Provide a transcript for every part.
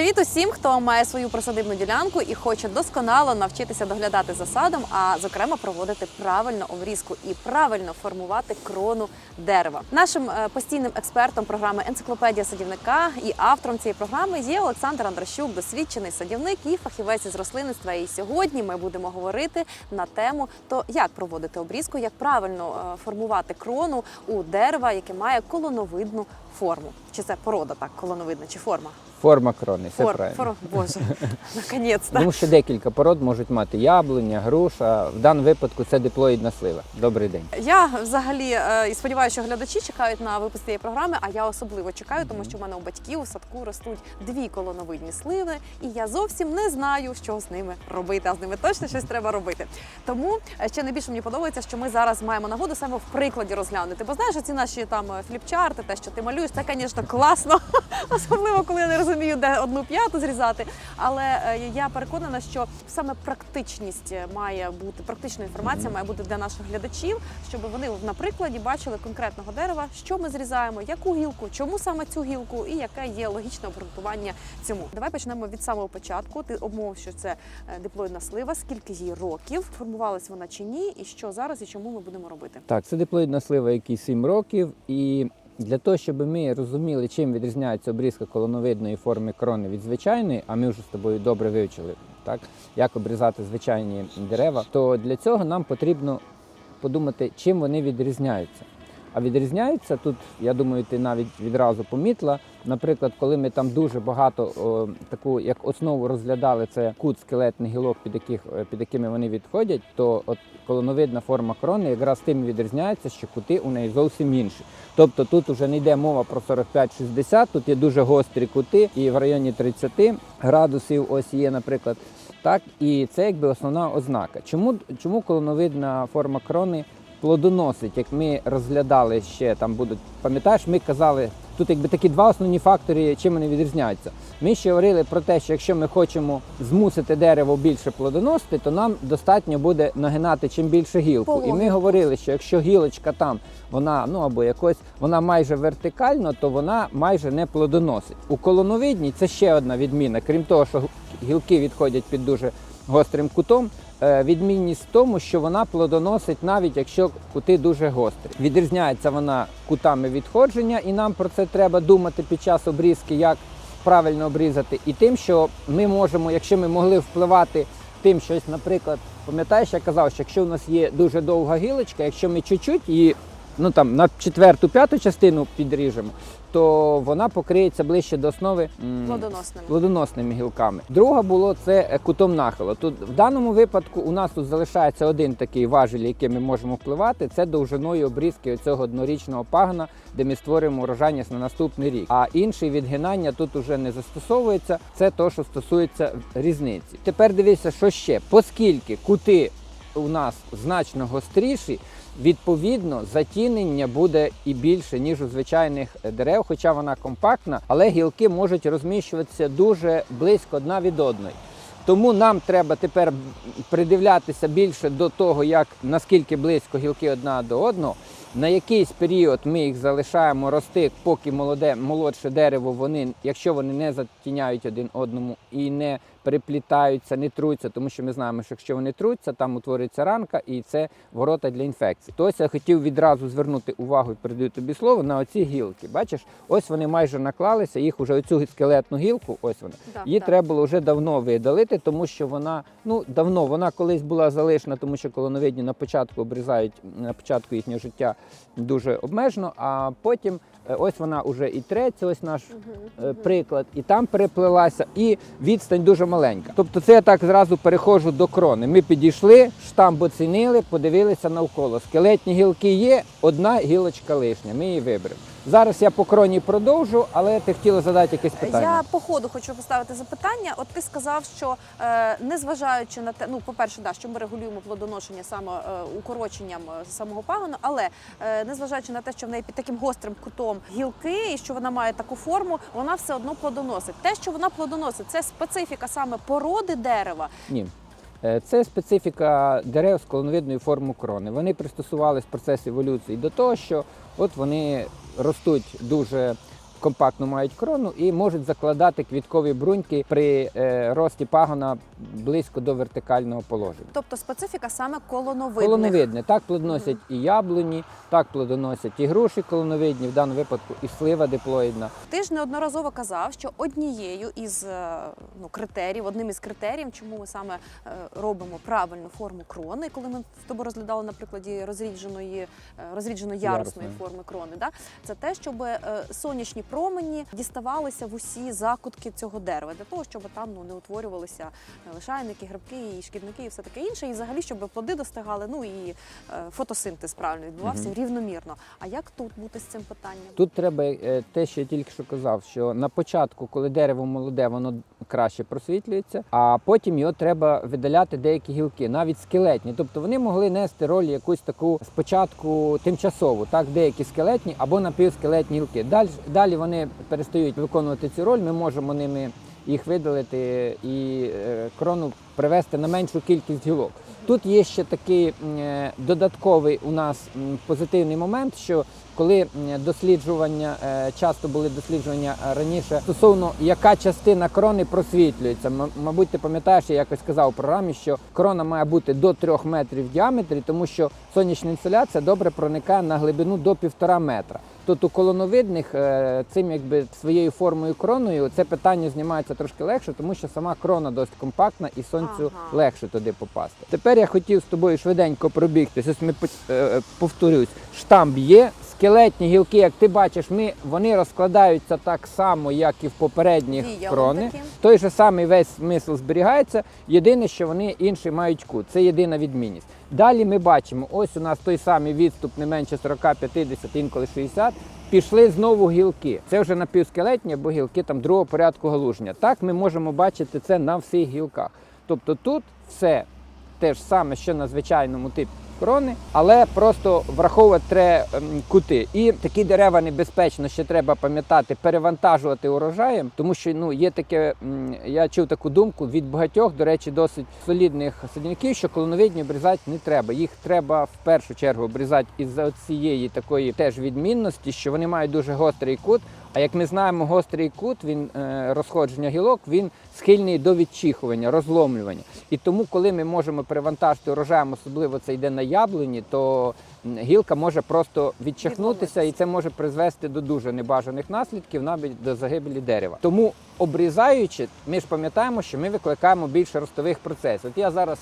Привіт усім, хто має свою присадибну ділянку і хоче досконало навчитися доглядати за садом, а зокрема проводити правильну обрізку і правильно формувати крону дерева. Нашим е, постійним експертом програми Енциклопедія садівника і автором цієї програми є Олександр Андрощук, досвідчений садівник і фахівець із рослинництва. І сьогодні ми будемо говорити на тему то, як проводити обрізку, як правильно е, формувати крону у дерева, яке має колоновидну форму. Чи це порода так колоновидна, чи форма? Форма крони, все Фор, правильно. фор, боже, наконець-то. Тому що декілька пород можуть мати яблуня, груша. В даному випадку це диплоїдна слива. Добрий день. Я взагалі е, і сподіваюся, що глядачі чекають на випуск цієї програми, а я особливо чекаю, тому що в мене у батьків у садку ростуть дві колоновидні сливи, і я зовсім не знаю, що з ними робити. А з ними точно щось треба робити. Тому е, ще найбільше мені подобається, що ми зараз маємо нагоду саме в прикладі розглянути. Бо знаєш, ці наші там е, фліпчарти, те, що ти малюєш, це, звісно, класно, особливо коли я не розумію, де одну п'яту зрізати. Але е, я переконана, що саме практичність е, має бути, практична інформація має бути для наших глядачів, щоб вони на прикладі бачили конкретного дерева, що ми зрізаємо, яку гілку, чому саме цю гілку, і яке є логічне обґрунтування цьому. Давай почнемо від самого початку. Ти обмовив, що це е, диплоїдна слива, скільки їй років, формувалась вона чи ні, і що зараз і чому ми будемо робити. Так, це диплоїдна слива, якій 7 років. І для того, щоб ми розуміли, чим відрізняється обрізка колоновидної форми крони від звичайної, а ми вже з тобою добре вивчили, так, як обрізати звичайні дерева, то для цього нам потрібно подумати, чим вони відрізняються. А відрізняються тут, я думаю, ти навіть відразу помітила. Наприклад, коли ми там дуже багато о, таку як основу розглядали, це кут скелетних гілок, під яких е, під якими вони відходять, то от колоновидна форма крони якраз тим відрізняється, що кути у неї зовсім інші. Тобто тут вже не йде мова про 45-60, тут є дуже гострі кути, і в районі 30 градусів ось є, наприклад. Так, і це якби основна ознака. Чому, чому колоновидна форма крони плодоносить, як ми розглядали ще там будуть, пам'ятаєш, ми казали, тут якби такі два основні фактори, чим вони відрізняються. Ми ще говорили про те, що якщо ми хочемо змусити дерево більше плодоносити, то нам достатньо буде нагинати чим більше гілку. І ми говорили, що якщо гілочка там, вона ну або якось вона майже вертикально, то вона майже не плодоносить. У колоновидній це ще одна відміна, крім того, що гілки відходять під дуже гострим кутом. Е, Відмінність в тому, що вона плодоносить навіть якщо кути дуже гострі. Відрізняється вона кутами відходження, і нам про це треба думати під час обрізки, як правильно обрізати, і тим, що ми можемо, якщо ми могли впливати тим, щось, наприклад, пам'ятаєш, я казав, що якщо у нас є дуже довга гілочка, якщо ми чуть-чуть її ну там на четверту, п'яту частину підріжемо, то вона покриється ближче до основи м, Плодоносними. плодоносними гілками. Друга було це е, кутом нахилу. Тут в даному випадку у нас тут залишається один такий важіль, який ми можемо впливати. Це довжиною обрізки цього однорічного пагона, де ми створюємо урожайність на наступний рік. А інший відгинання тут уже не застосовується. Це то, що стосується різниці. Тепер дивіться, що ще, оскільки кути у нас значно гостріші. Відповідно, затінення буде і більше, ніж у звичайних дерев, хоча вона компактна, але гілки можуть розміщуватися дуже близько одна від одної. Тому нам треба тепер придивлятися більше до того, як наскільки близько гілки одна до одного. На якийсь період ми їх залишаємо рости, поки молоде молодше дерево, вони, якщо вони не затіняють один одному і не переплітаються, не труться, тому що ми знаємо, що якщо вони труться, там утворюється ранка, і це ворота для інфекцій. Тобто я хотів відразу звернути увагу і передаю тобі слово на оці гілки. Бачиш, ось вони майже наклалися, їх уже оцю скелетну гілку, ось вона. Да, Її да. треба було вже давно видалити, тому що вона ну давно вона колись була залишена, тому що колоновидні на початку обрізають на початку їхнього життя дуже обмежено, а потім е, ось вона вже і треться, ось наш е, приклад, і там переплилася, і відстань дуже маленька. Тобто, це я так зразу переходжу до крони. Ми підійшли, штамп оцінили, подивилися навколо. Скелетні гілки є, одна гілочка лишня. Ми її виберемо. Зараз я по кроні продовжу, але ти хотіла задати якесь питання. Я по ходу хочу поставити запитання. От ти сказав, що е, незважаючи на те, ну по-перше, да, що ми регулюємо плодоношення саме е, укороченням е, самого пагону, але е, незважаючи на те, що в неї під таким гострим кутом гілки і що вона має таку форму, вона все одно плодоносить. Те, що вона плодоносить, це специфіка саме породи дерева. Ні. Е, Це специфіка дерев з колоновидною формою крони. Вони пристосувались в процесі еволюції до того, що от вони ростуть дуже компактну мають крону і можуть закладати квіткові бруньки при е, рості пагона близько до вертикального положення. Тобто специфіка саме колоновидних. Колоновидне. Так плодоносять і яблуні, так плодоносять і груші колоновидні, в даному випадку і слива диплоїдна. Ти ж неодноразово казав, що однією із е, ну, критеріїв, одним із критеріїв, чому ми саме е, робимо правильну форму крони, коли ми з тобою розглядали на прикладі розрідженої, розріджено-ярусної Ярусної. форми крони, да? це те, щоб сонячні промені діставалися в усі закутки цього дерева, для того, щоб там ну, не утворювалися е, лишайники, грибки і шкідники, і все таке інше. І взагалі, щоб плоди достигали, ну і е, фотосинтез правильно відбувався угу. рівномірно. А як тут бути з цим питанням? Тут треба е, те, що я тільки що казав, що на початку, коли дерево молоде, воно краще просвітлюється, а потім його треба видаляти деякі гілки, навіть скелетні. Тобто вони могли нести роль якусь таку спочатку тимчасову, так, деякі скелетні або напівскелетні гілки. Далі, далі вони перестають виконувати цю роль, ми можемо ними їх видалити і е, крону привести на меншу кількість гілок. Тут є ще такий е, додатковий у нас позитивний момент, що коли досліджування, е, часто були досліджування е, раніше стосовно яка частина крони просвітлюється. Мабуть, ти пам'ятаєш, я якось казав у програмі, що крона має бути до 3 метрів в діаметрі, тому що сонячна інсоляція добре проникає на глибину до 1,5 метра. Тут у колоновидних е, цим якби своєю формою кроною це питання знімається трошки легше, тому що сама крона досить компактна і сонцю Ага. легше туди попасти. Тепер я хотів з тобою швиденько пробігтися. Ось ми е, повторюсь, штамп є. Скелетні гілки, як ти бачиш, ми вони розкладаються так само, як і в попередніх Віялом крони. таким. Той же самий весь смисл зберігається. Єдине, що вони інший мають кут. Це єдина відмінність. Далі ми бачимо, ось у нас той самий відступ не менше 40, 50, інколи 60. Пішли знову гілки. Це вже напівскелетні або гілки там другого порядку галуження. Так ми можемо бачити це на всіх гілках. Тобто тут все те ж саме, що на звичайному типі крони, але просто враховувати треба ем, кути. І такі дерева небезпечно ще треба пам'ятати, перевантажувати урожаєм, тому що ну є таке, я чув таку думку від багатьох, до речі, досить солідних садівників, що колоновидні обрізати не треба. Їх треба в першу чергу обрізати із-за цієї такої теж відмінності, що вони мають дуже гострий кут. А як ми знаємо, гострий кут, він е, розходження гілок, він схильний до відчихування, розломлювання. І тому, коли ми можемо перевантажити урожаєм, особливо це йде на яблуні, то гілка може просто відчихнутися, і це може призвести до дуже небажаних наслідків, навіть до загибелі дерева. Тому обрізаючи, ми ж пам'ятаємо, що ми викликаємо більше ростових процесів. От я зараз.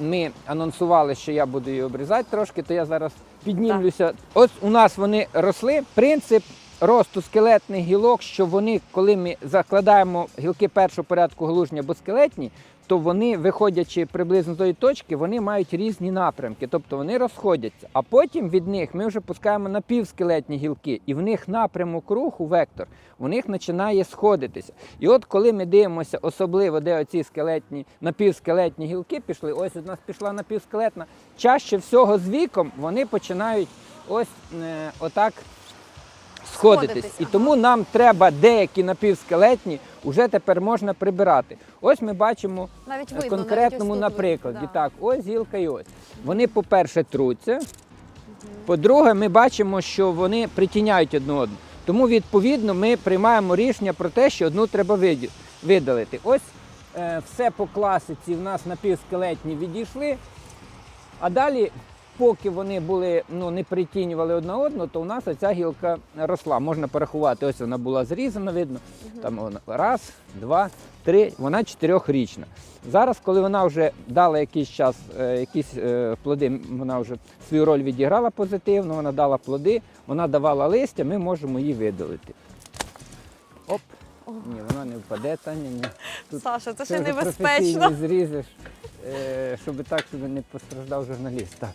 Ми анонсували, що я буду її обрізати трошки, то я зараз піднімлюся. Ось у нас вони росли. Принцип росту скелетних гілок, що вони, коли ми закладаємо гілки першого порядку галуження або скелетні, то вони, виходячи приблизно з тої точки, вони мають різні напрямки, тобто вони розходяться. А потім від них ми вже пускаємо напівскелетні гілки, і в них напрямок руху, вектор, у них починає сходитися. І от коли ми дивимося, особливо де оці скелетні, напівскелетні гілки пішли, ось у нас пішла напівскелетна, чаще всього з віком вони починають ось е, отак сходитись. І ага. тому нам треба деякі напівскелетні вже тепер можна прибирати. Ось ми бачимо Навіть в видно, конкретному навіть тут наприкладі. да. Так, ось гілка і ось. Вони, по-перше, труться. По-друге, ми бачимо, що вони притіняють одну одну. Тому, відповідно, ми приймаємо рішення про те, що одну треба видалити. Ось е, все по класиці в нас напівскелетні відійшли. А далі, поки вони були, ну, не притінювали одна одну, то у нас оця гілка росла. Можна порахувати, ось вона була зрізана, видно. Там вона раз, два, три, вона чотирьохрічна. Зараз, коли вона вже дала якийсь час, е, якісь е, плоди, вона вже свою роль відіграла позитивно, вона дала плоди, вона давала листя, ми можемо її видалити. Оп. Ні, вона не впаде, Таня, ні. Тут Саша, це ще небезпечно. професійно зрізеш, щоб так щоб не постраждав журналіст. Так.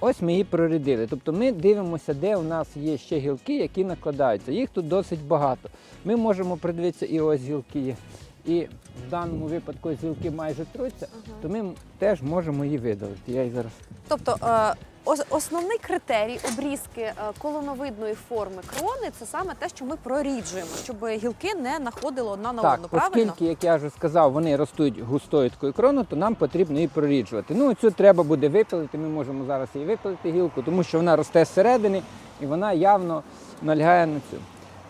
Ось ми її прорядили. Тобто ми дивимося, де у нас є ще гілки, які накладаються. Їх тут досить багато. Ми можемо придивитися, і ось гілки. І в даному випадку ось гілки майже труться, то ми теж можемо її видалити. Я її зараз Тобто е, ос- основний критерій обрізки е, колоновидної форми крони це саме те, що ми проріджуємо, щоб гілки не находили одна на так, одну. Правильно? оскільки, як я вже сказав, вони ростуть густою такою кроною, то нам потрібно її проріджувати. Ну, цю треба буде випилити. Ми можемо зараз її випилити гілку, тому що вона росте зсередини і вона явно налягає на цю.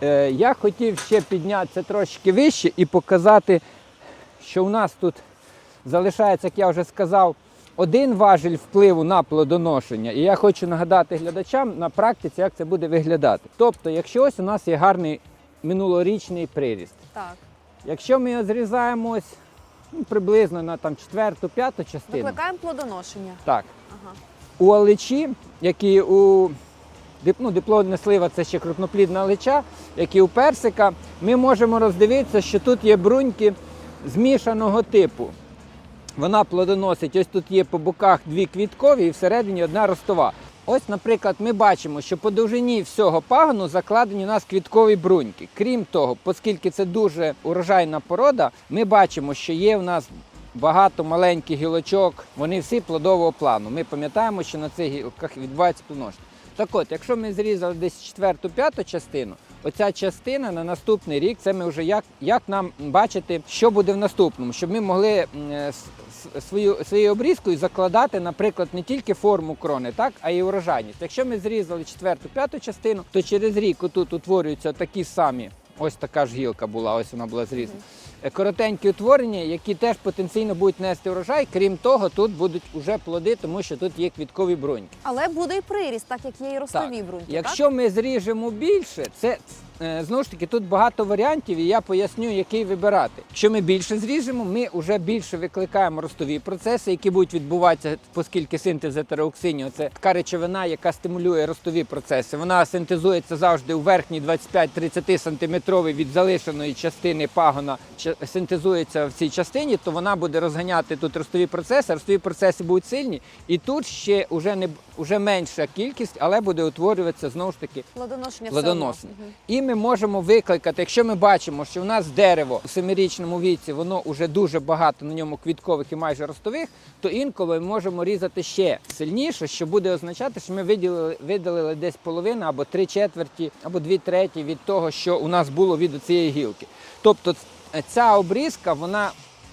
Е, я хотів ще піднятися трошки вище і показати, що у нас тут залишається, як я вже сказав, один важіль впливу на плодоношення. І я хочу нагадати глядачам на практиці, як це буде виглядати. Тобто, якщо ось у нас є гарний минулорічний приріст, Так. якщо ми його зрізаємо ось ну, приблизно на там четверту, п'яту частину, Викликаємо плодоношення. так, Ага. у аличі, які у ну, диплодна слива це ще крупноплідна алича, як і у персика, ми можемо роздивитися, що тут є бруньки змішаного типу. Вона плодоносить, ось тут є по боках дві квіткові і всередині одна ростова. Ось, наприклад, ми бачимо, що по довжині всього пагону закладені у нас квіткові бруньки. Крім того, оскільки це дуже урожайна порода, ми бачимо, що є в нас багато маленьких гілочок, вони всі плодового плану. Ми пам'ятаємо, що на цих гілках відбувається плодоношення. Так от, якщо ми зрізали десь четверту, п'яту частину, оця частина на наступний рік, це ми вже як, як нам бачити, що буде в наступному, щоб ми могли е, свою, своєю обрізкою закладати, наприклад, не тільки форму крони, так, а й урожайність. Якщо ми зрізали четверту, п'яту частину, то через рік отут утворюються такі самі. Ось така ж гілка була, ось вона була зрізана. Е, Коротенькі утворення, які теж потенційно будуть нести урожай. Крім того, тут будуть уже плоди, тому що тут є квіткові бруньки. Але буде і приріст, так як є і ростові Так. бруньки. Якщо ми зріжемо більше, це знову ж таки тут багато варіантів, і я поясню, який вибирати. Якщо ми більше зріжемо, ми вже більше викликаємо ростові процеси, які будуть відбуватися, оскільки синтез етерооксинів – це така речовина, яка стимулює ростові процеси. Вона синтезується завжди у верхній 25-30 сантиметровій від залишеної частини пагона, синтезується в цій частині, то вона буде розганяти тут ростові процеси. Ростові процеси будуть сильні, і тут ще вже не вже менша кількість, але буде утворюватися знову ж таки все одно. Мгм. І ми можемо викликати, якщо ми бачимо, що в нас дерево у семирічному віці, воно вже дуже багато на ньому квіткових і майже ростових, то інколи ми можемо різати ще сильніше, що буде означати, що ми виділили, видалили десь половину або три четверті, або дві треті від того, що у нас було від цієї гілки. Тобто ця обрізка, вона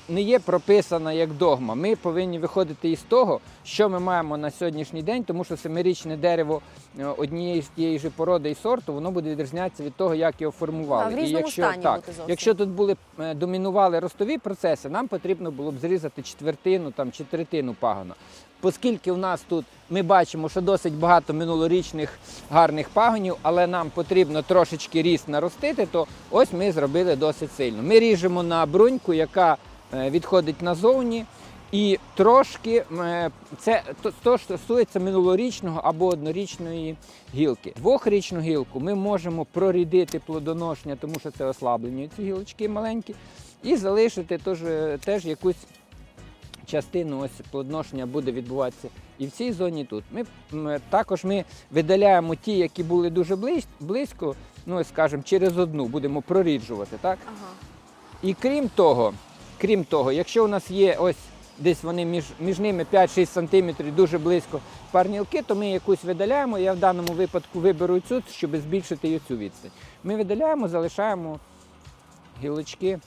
не є прописана як догма. Ми повинні виходити із того, що ми маємо на сьогоднішній день, тому що семирічне дерево е, однієї з тієї ж породи і сорту, воно буде відрізнятися від того, як його формували. Так, в і якщо стані так, бути зовсім. якщо тут були е, домінували ростові процеси, нам потрібно було б зрізати четвертину там чи третину пагона. Оскільки у нас тут ми бачимо, що досить багато минулорічних гарних пагонів, але нам потрібно трошечки ріст наростити, то ось ми зробили досить сильно. Ми ріжемо на бруньку, яка відходить назовні. І трошки е, це то, то що стосується минулорічного або однорічної гілки. Двохрічну гілку ми можемо прорідити плодоношення, тому що це ослаблені ці гілочки маленькі, і залишити теж, теж якусь частину ось плодоношення буде відбуватися і в цій зоні тут. Ми також ми видаляємо ті, які були дуже близько, ну скажімо, через одну будемо проріджувати, так? Ага. І крім того, крім того, якщо у нас є ось десь вони між, між ними 5-6 сантиметрів дуже близько парнілки, то ми якусь видаляємо. Я в даному випадку виберу цю, щоб збільшити цю відстань. Ми видаляємо, залишаємо гілочки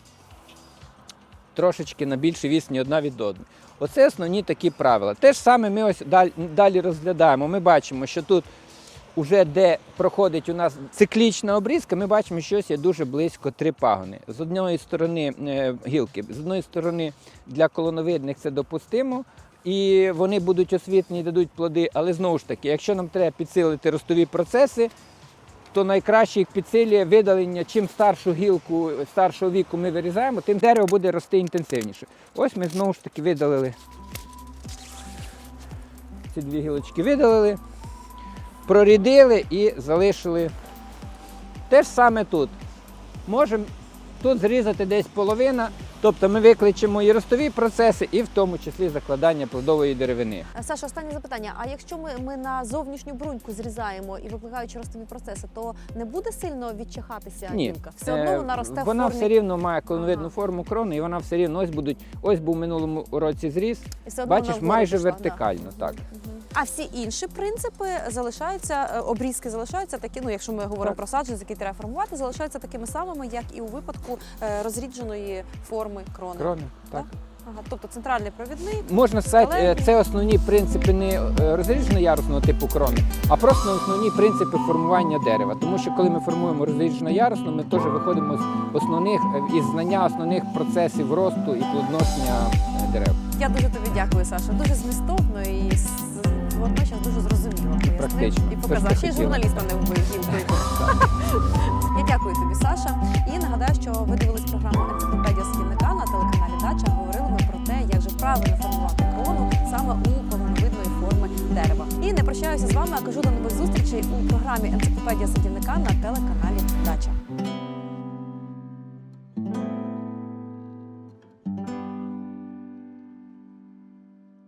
трошечки на більшій відстані одна від одної. Оце основні такі правила. Те ж саме ми ось далі розглядаємо. Ми бачимо, що тут уже де проходить у нас циклічна обрізка, ми бачимо, що є дуже близько три пагони. З однієї сторони е, гілки, з однієї сторони для колоновидних це допустимо. І вони будуть освітлені, дадуть плоди, але знову ж таки, якщо нам треба підсилити ростові процеси, то найкраще їх підсилює видалення. Чим старшу гілку старшого віку ми вирізаємо, тим дерево буде рости інтенсивніше. Ось ми знову ж таки видалили. Ці дві гілочки видалили, прорідили і залишили. Те ж саме тут. Можемо тут зрізати десь половина, тобто ми викличемо і ростові процеси, і в тому числі закладання плодової деревини. Е, Саша, останнє запитання. А якщо ми, ми на зовнішню бруньку зрізаємо і викликаючи ростові процеси, то не буде сильно відчихатися Ні. гілка? Все одно Е, вона росте Вона в формі. все рівно має колоновидну Ага. форму крони, і вона все рівно ось будуть. Ось був минулому році зріз. І все одно Бачиш, майже пішла, вертикально, да. так. Мгм. А всі інші принципи залишаються, е, обрізки залишаються такі, ну якщо ми говоримо Так. про саджанець, який треба формувати, залишаються такими самими, як і у випадку е, розрідженої форми крони. Крони, так. Ага, тобто центральний провідний. Можна сказати, е, це основні принципи не е, розріджено-ярусного типу крони, а просто основні принципи формування дерева. Тому що коли ми формуємо розріджено-ярусно, ми теж виходимо з основних із знання основних процесів росту і плодоношення дерев. Я дуже тобі дякую, Саша. Дуже змістовно і водночас дуже зрозуміло Практично. і показав. Ще й журналіста не вбив гілкою. Я дякую тобі, Саша. І нагадаю, що ви дивились програму Енциклопедія садівника на телеканалі Дача. Говорили ми про те, як же правильно формувати крону саме у колоновидної форми дерева. І не прощаюся з вами, а кажу до нових зустрічей у програмі Енциклопедія садівника на телеканалі Дача.